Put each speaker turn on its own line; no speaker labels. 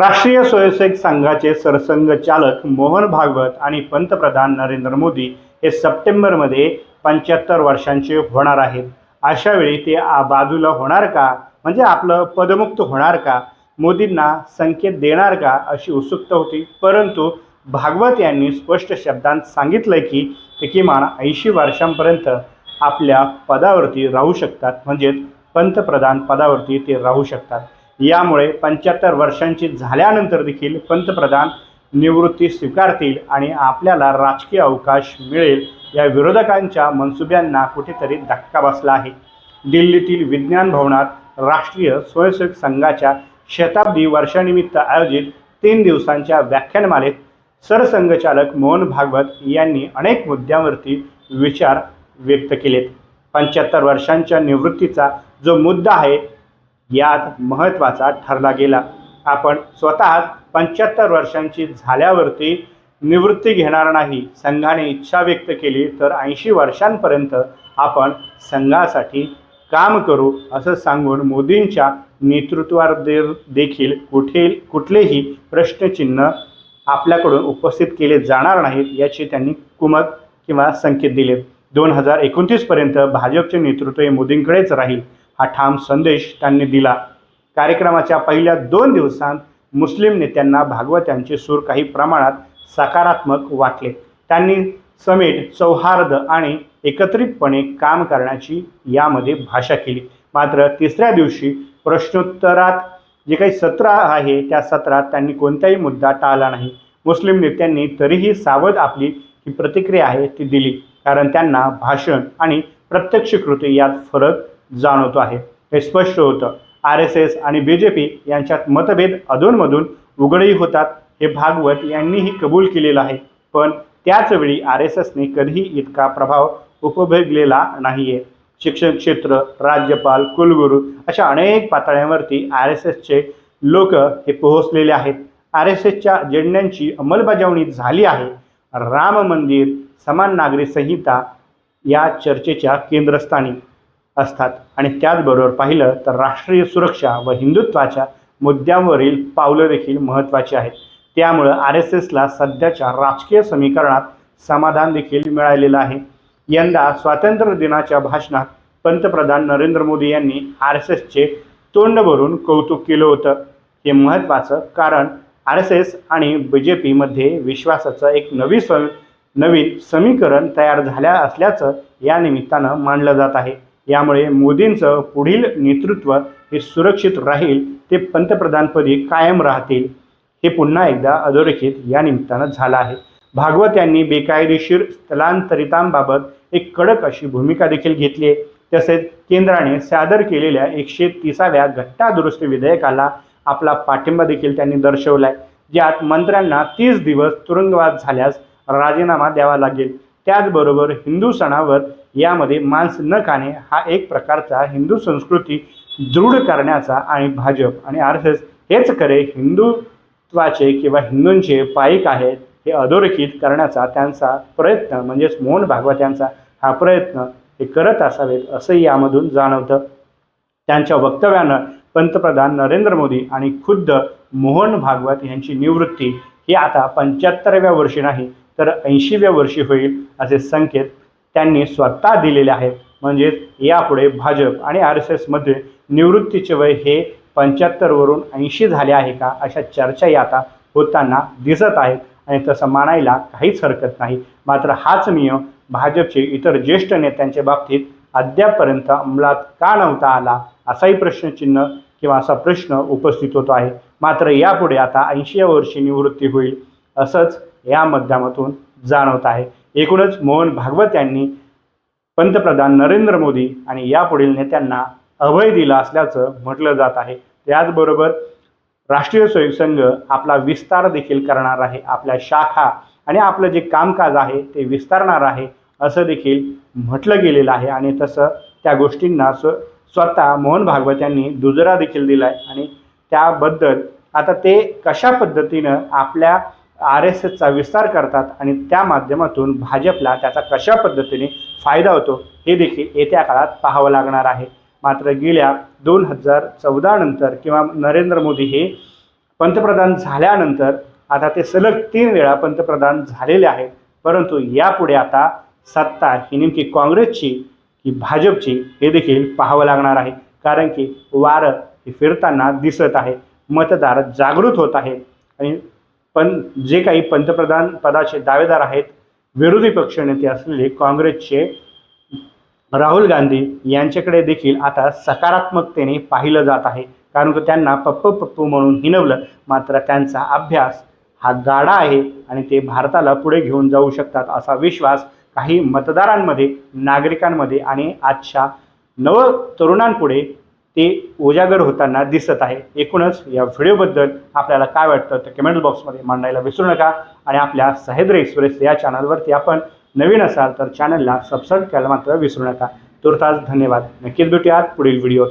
राष्ट्रीय स्वयंसेवक संघाचे सरसंघचालक मोहन भागवत आणि पंतप्रधान नरेंद्र मोदी हे सप्टेंबरमध्ये पंच्याहत्तर वर्षांचे होणार आहेत अशावेळी ते आ बाजूला होणार का म्हणजे आपलं पदमुक्त होणार का मोदींना संकेत देणार का अशी उत्सुकता होती परंतु भागवत यांनी स्पष्ट शब्दांत सांगितलं की ते किमान ऐंशी वर्षांपर्यंत आपल्या पदावरती राहू शकतात म्हणजेच पंतप्रधान पदावरती ते राहू शकतात यामुळे पंच्याहत्तर वर्षांची झाल्यानंतर देखील पंतप्रधान निवृत्ती स्वीकारतील आणि आपल्याला राजकीय अवकाश मिळेल या विरोधकांच्या मनसुब्यांना कुठेतरी धक्का बसला आहे दिल्लीतील विज्ञान भवनात राष्ट्रीय स्वयंसेवक संघाच्या शताब्दी वर्षानिमित्त आयोजित तीन दिवसांच्या व्याख्यानमालेत सरसंघचालक मोहन भागवत यांनी अनेक मुद्द्यांवरती विचार व्यक्त केलेत पंच्याहत्तर वर्षांच्या निवृत्तीचा जो मुद्दा आहे यात महत्त्वाचा ठरला गेला आपण स्वतः पंच्याहत्तर वर्षांची झाल्यावरती निवृत्ती घेणार नाही संघाने इच्छा व्यक्त केली तर ऐंशी वर्षांपर्यंत आपण संघासाठी काम करू असं सांगून मोदींच्या नेतृत्वावर देखील कुठे कुठलेही प्रश्नचिन्ह आपल्याकडून उपस्थित केले जाणार नाहीत याची त्यांनी कुमत किंवा संकेत दिले दोन हजार एकोणतीसपर्यंत भाजपचे नेतृत्व हे मोदींकडेच राहील हा ठाम संदेश त्यांनी दिला कार्यक्रमाच्या पहिल्या दोन दिवसांत मुस्लिम नेत्यांना भागवत सूर काही प्रमाणात सकारात्मक वाटले त्यांनी समेट सौहार्द आणि एकत्रितपणे काम करण्याची यामध्ये भाषा केली मात्र तिसऱ्या दिवशी प्रश्नोत्तरात जे काही सत्र आहे त्या सत्रात त्यांनी कोणताही मुद्दा टाळला नाही मुस्लिम नेत्यांनी तरीही सावध आपली ही प्रतिक्रिया आहे ती दिली कारण त्यांना भाषण आणि प्रत्यक्ष कृती यात फरक जाणवतो आहे हे स्पष्ट होतं आर एस एस आणि बी जे पी यांच्यात मतभेद अधूनमधून उघडही होतात हे भागवत यांनीही कबूल केलेलं आहे पण त्याचवेळी आर एस एसने कधीही इतका प्रभाव उपभोगलेला नाही आहे शिक्षण क्षेत्र राज्यपाल कुलगुरू अशा अनेक पातळ्यांवरती आर एस एसचे लोक हे पोहोचलेले आहेत आर एस एसच्या जेडण्यांची अंमलबजावणी झाली आहे राम मंदिर समान नागरी संहिता या चर्चेच्या केंद्रस्थानी असतात आणि त्याचबरोबर पाहिलं तर राष्ट्रीय सुरक्षा व हिंदुत्वाच्या मुद्द्यांवरील पावलं देखील महत्त्वाची आहेत त्यामुळं आर एस एसला सध्याच्या राजकीय समीकरणात समाधान देखील मिळालेलं आहे यंदा स्वातंत्र्य दिनाच्या भाषणात पंतप्रधान नरेंद्र मोदी यांनी आर एस एसचे तोंड भरून कौतुक केलं होतं हे महत्त्वाचं कारण आर एस एस आणि बी जे पीमध्ये विश्वासाचं एक नवी स नवीन समीकरण तयार झाल्या असल्याचं या निमित्तानं मानलं जात आहे यामुळे मोदींचं पुढील नेतृत्व हे सुरक्षित राहील ते पंतप्रधानपदी कायम राहतील हे पुन्हा एकदा अधोरेखित या निमित्तानं झालं आहे भागवत यांनी बेकायदेशीर स्थलांतरितांबाबत एक कडक अशी भूमिका देखील घेतली आहे तसेच केंद्राने सादर केलेल्या एकशे तिसाव्या घट्टादुरुस्ती विधेयकाला आपला पाठिंबा देखील त्यांनी दर्शवला ज्यात मंत्र्यांना तीस दिवस तुरुंगवास झाल्यास राजीनामा द्यावा लागेल त्याचबरोबर हिंदू सणावर यामध्ये मांस न खाणे हा एक प्रकारचा हिंदू संस्कृती दृढ करण्याचा आणि भाजप आणि आर हेच खरे हिंदुत्वाचे किंवा हिंदूंचे पायिक आहेत हे अधोरेखित करण्याचा त्यांचा प्रयत्न म्हणजेच मोहन भागवत यांचा हा प्रयत्न हे करत असावेत असंही यामधून जाणवतं त्यांच्या वक्तव्यानं पंतप्रधान नरेंद्र मोदी आणि खुद्द मोहन भागवत यांची निवृत्ती ही आता पंच्याहत्तराव्या वर्षी नाही तर ऐंशीव्या वर्षी होईल असे संकेत त्यांनी स्वतः दिलेल्या आहेत म्हणजेच यापुढे भाजप आणि आर एस एसमध्ये निवृत्तीचे वय हे पंच्याहत्तरवरून ऐंशी झाले आहे का अशा चर्चाही आता होताना दिसत आहेत आणि तसं मानायला काहीच हरकत नाही मात्र हाच नियम भाजपचे इतर ज्येष्ठ नेत्यांच्या बाबतीत अद्यापपर्यंत अंमलात का नव्हता आला असाही प्रश्नचिन्ह किंवा असा प्रश्न उपस्थित होतो आहे मात्र यापुढे आता ऐंशी वर्षी निवृत्ती होईल असंच या माध्यमातून जाणवत आहे एकूणच मोहन भागवत यांनी पंतप्रधान नरेंद्र मोदी आणि यापुढील नेत्यांना अभय दिला असल्याचं म्हटलं जात आहे त्याचबरोबर राष्ट्रीय स्वयंसंघ आपला विस्तार देखील करणार आहे आपल्या शाखा आणि आपलं जे कामकाज आहे ते विस्तारणार आहे असं देखील म्हटलं गेलेलं आहे आणि तसं त्या गोष्टींना स्व स्वतः मोहन भागवत यांनी दुजरा देखील दिला आहे आणि त्याबद्दल आता ते कशा पद्धतीनं आपल्या आर एस एसचा विस्तार करतात आणि त्या माध्यमातून भाजपला त्याचा कशा पद्धतीने फायदा होतो हे देखील येत्या काळात पाहावं लागणार आहे मात्र गेल्या दोन हजार चौदानंतर किंवा नरेंद्र मोदी हे पंतप्रधान झाल्यानंतर आता ते सलग तीन वेळा पंतप्रधान झालेले आहेत परंतु यापुढे आता सत्ता ही नेमकी काँग्रेसची की भाजपची हे देखील पाहावं लागणार आहे कारण की वारं हे फिरताना दिसत आहे मतदार जागृत होत आहे आणि पण जे काही पंतप्रधान पदाचे दावेदार आहेत विरोधी पक्षनेते असलेले काँग्रेसचे राहुल गांधी यांच्याकडे देखील आता सकारात्मकतेने पाहिलं जात आहे कारण की त्यांना पप्पू पप्पू म्हणून हिनवलं मात्र त्यांचा अभ्यास हा गाडा आहे आणि ते भारताला पुढे घेऊन जाऊ शकतात असा विश्वास काही मतदारांमध्ये नागरिकांमध्ये आणि आजच्या नव तरुणांपुढे ते उजागर होताना दिसत आहे एकूणच या व्हिडिओबद्दल आपल्याला काय वाटतं तर कमेंट बॉक्समध्ये मांडायला विसरू नका आणि आपल्या सह्याद्री एक्सप्रेस या चॅनलवरती आपण नवीन असाल तर चॅनलला सबस्क्राईब करायला मात्र विसरू नका तुर्तास धन्यवाद नक्कीच भेटूयात पुढील व्हिडिओत